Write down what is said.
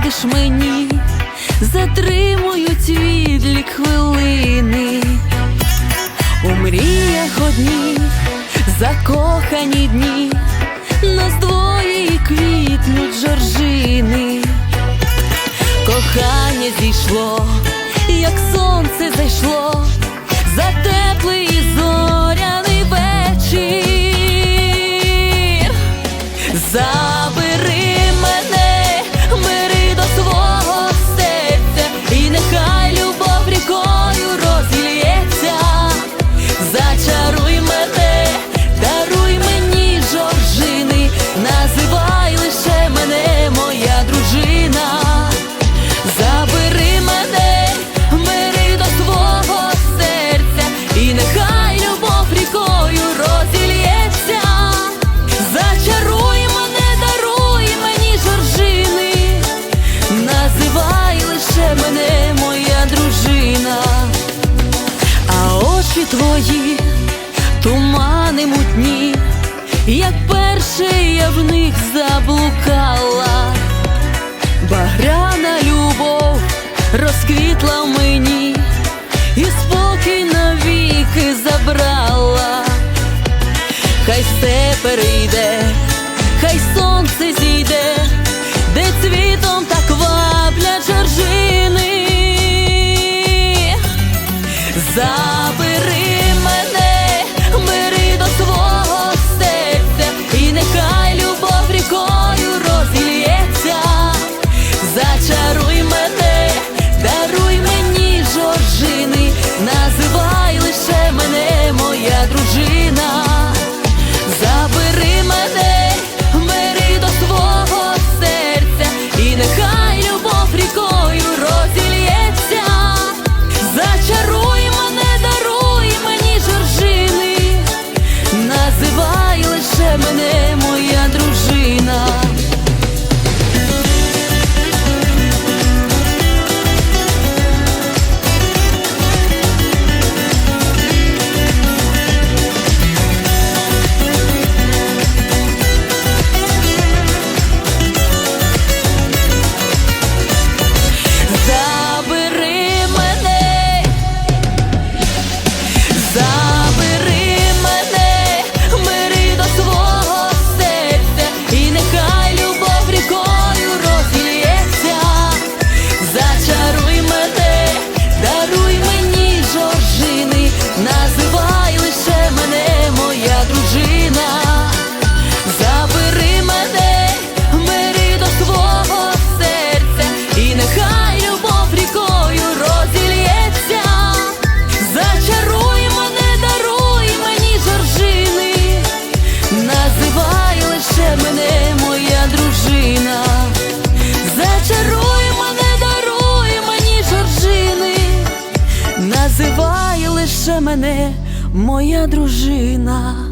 радиш мені, затримують відлік хвилини, у мріях одні, закохані дні, нас двоє і квітнуть жоржини, кохання зійшло, як сонце зайшло, затеплий. розквітла мені, і спокій навіки забрала, хай все перейде, хай сонце зі. мене, моя дружина.